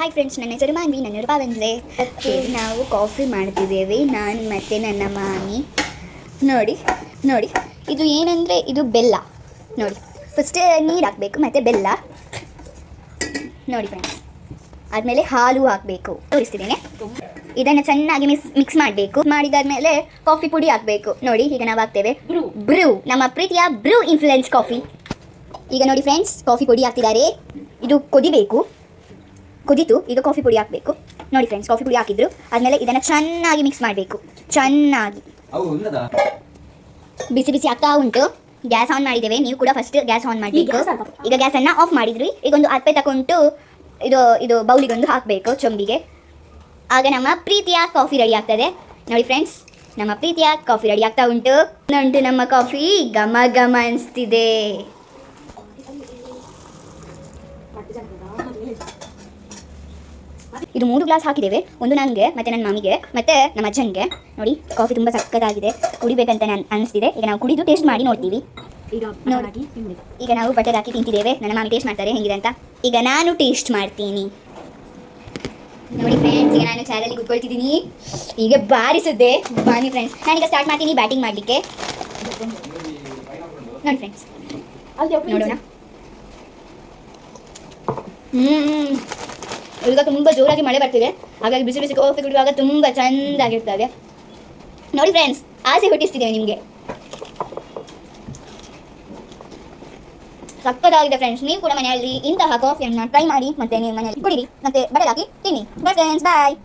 Hi friends ನನ್ನ ಹೆಸರು ಮಾನ್ವಿ, ನನ್ನ ರೂಪ ಬಂದ್ಲೆ ಓಕೆ, ನಾವು ಕಾಫಿ ಮಾಡ್ತಿದ್ದೇವೆ. ನಾನು ಮತ್ತು ನನ್ನ ಮಾಮಿ. ನೋಡಿ ನೋಡಿ, ಇದು ಏನಂದರೆ ಇದು ಬೆಲ್ಲ. ನೋಡಿ ಫಸ್ಟ್ ನೀರು ಹಾಕಬೇಕು, ಮತ್ತು ಬೆಲ್ಲ. ನೋಡಿ ಫ್ರೆಂಡ್ಸ್ ಆದಮೇಲೆ ಹಾಲು ಹಾಕಬೇಕು. ತೋರಿಸ್ತಿದ್ದೇನೆ. ಇದನ್ನು ಚೆನ್ನಾಗಿ ಮಿಕ್ಸ್ ಮಿಕ್ಸ್ ಮಾಡಬೇಕು. ಮಾಡಿದಾದ್ಮೇಲೆ ಕಾಫಿ ಪುಡಿ ಹಾಕಬೇಕು. ನೋಡಿ, ಈಗ ನಾವು ಹಾಕ್ತೇವೆ. ಬ್ರೂ, ನಮ್ಮ ಪ್ರೀತಿಯ ಬ್ರೂ ಇನ್ಫ್ಲುಯೆನ್ಸ್ ಕಾಫಿ ಈಗ ನೋಡಿ ಫ್ರೆಂಡ್ಸ್ ಕಾಫಿ ಪುಡಿ ಹಾಕ್ತಿದ್ದಾರೆ. ಇದು ಕೊದಿಬೇಕು. ಕುದಿತು ಈಗ ಕಾಫಿ ಪುಡಿ ಹಾಕಬೇಕು. ನೋಡಿ ಫ್ರೆಂಡ್ಸ್ ಕಾಫಿ ಪುಡಿ ಹಾಕಿದ್ರು. ಆದ್ಮೇಲೆ ಇದನ್ನು ಚೆನ್ನಾಗಿ ಮಿಕ್ಸ್ ಮಾಡಬೇಕು. ಚೆನ್ನಾಗಿ. ಬಿಸಿ ಬಿಸಿ ಆಗ್ತಾ ಉಂಟು. ಗ್ಯಾಸ್ ಆನ್ ಮಾಡಿದ್ದೇವೆ. ನೀವು ಕೂಡ ಫಸ್ಟ್ ಗ್ಯಾಸ್ ಆನ್ ಮಾಡಬೇಕು. ಈಗ ಗ್ಯಾಸನ್ನು ಆಫ್ ಮಾಡಿದ್ರಿ. ಈಗ ಒಂದು ಅರ್ಪೆ ತಗೊಂಡು ಇದು ಇದು ಬೌಲಿಗೊಂದು ಹಾಕಬೇಕು ಚೊಂಬಿಗೆ. ಆಗ ನಮ್ಮ ಪ್ರೀತಿಯ ಕಾಫಿ ರೆಡಿ ಆಗ್ತದೆ. ನೋಡಿ ಫ್ರೆಂಡ್ಸ್ ನಮ್ಮ ಪ್ರೀತಿಯ ಕಾಫಿ ರೆಡಿ ಆಗ್ತಾ ಉಂಟು. ಉಂಟು ನಮ್ಮ ಕಾಫಿ ಘಮ ಘಮ ಅನಿಸ್ತಿದೆ. ಇದು ಮೂರು ಗ್ಲಾಸ್ ಹಾಕಿದ್ದೇವೆ. ಒಂದು ನನಗೆ ಮತ್ತೆ ನನ್ನ ಮಮ್ಮಿಗೆ ಮತ್ತೆ ನಮ್ಮ ಅಜ್ಜನಿಗೆ. ನೋಡಿ ಕಾಫಿ ತುಂಬ ಸಕ್ಕತ್ತಾಗಿದೆ. ಕುಡಿಬೇಕಂತ ನಾನು ಅನಿಸ್ತಿದೆ. ಈಗ ನಾವು ಕುಡಿದು ಟೇಸ್ಟ್ ಮಾಡಿ ನೋಡ್ತೀವಿ. ಈಗ ನೋಡಿ. ಈಗ ನಾವು ಬಟ್ಟೆ ಹಾಕಿ ತಿಂತಿದ್ದೇವೆ. ನನ್ನ ಮಾಮಿ ಟೇಸ್ಟ್ ಮಾಡ್ತಾರೆ. ಹೆಂಗಿದೆ ಅಂತ? ಈಗ ನಾನು ಟೇಸ್ಟ್ ಮಾಡ್ತೀನಿ. ನೋಡಿ ಫ್ರೆಂಡ್ಸ್ ಈಗ ನಾನು ಚಾರಲ್ಲಿ ಕುತ್ಕೊಳ್ತಿದ್ದೀನಿ. ಈಗ ಬಾರಿಸಿದ್ದೆ ಬನ್ನಿ ಫ್ರೆಂಡ್ಸ್ ನಾನೀಗ ಸ್ಟಾರ್ಟ್ ಮಾಡ್ತೀನಿ ಬ್ಯಾಟಿಂಗ್ ಮಾಡಲಿಕ್ಕೆ. ನೋಡಿ ಫ್ರೆಂಡ್ಸ್ ನೋಡೋಣ. ಹ್ಮ್. ಈಗ ತುಂಬ ಜೋರಾಗಿ ಮಳೆ ಬರ್ತಿದೆ. ಹಾಗಾಗಿ ಬಿಸಿ ಬಿಸಿ ಕಾಫಿ ಕುಡಿಯುವಾಗ ತುಂಬ ಚೆಂದಾಗಿರ್ತದೆ. ನೋಡಿ ಫ್ರೆಂಡ್ಸ್ ಆಸೆ ಹುಟ್ಟಿಸ್ತಿದ್ದೇವೆ ನಿಮಗೆ. ಸಕ್ಕತ್ತಾಗಿದೆ ಫ್ರೆಂಡ್ಸ್ ನೀವು ಕೂಡ ಮನೆಯಲ್ಲಿ ಇಂತಹ ಕಾಫಿಯನ್ನು ಟ್ರೈ ಮಾಡಿ ಮತ್ತೆ ನೀವು ಮನೆಯಲ್ಲಿ ಕುಡಿರಿ ಮತ್ತೆ ಬಡಲಾಗಿ ತಿನ್ನಿ. Bye friends bye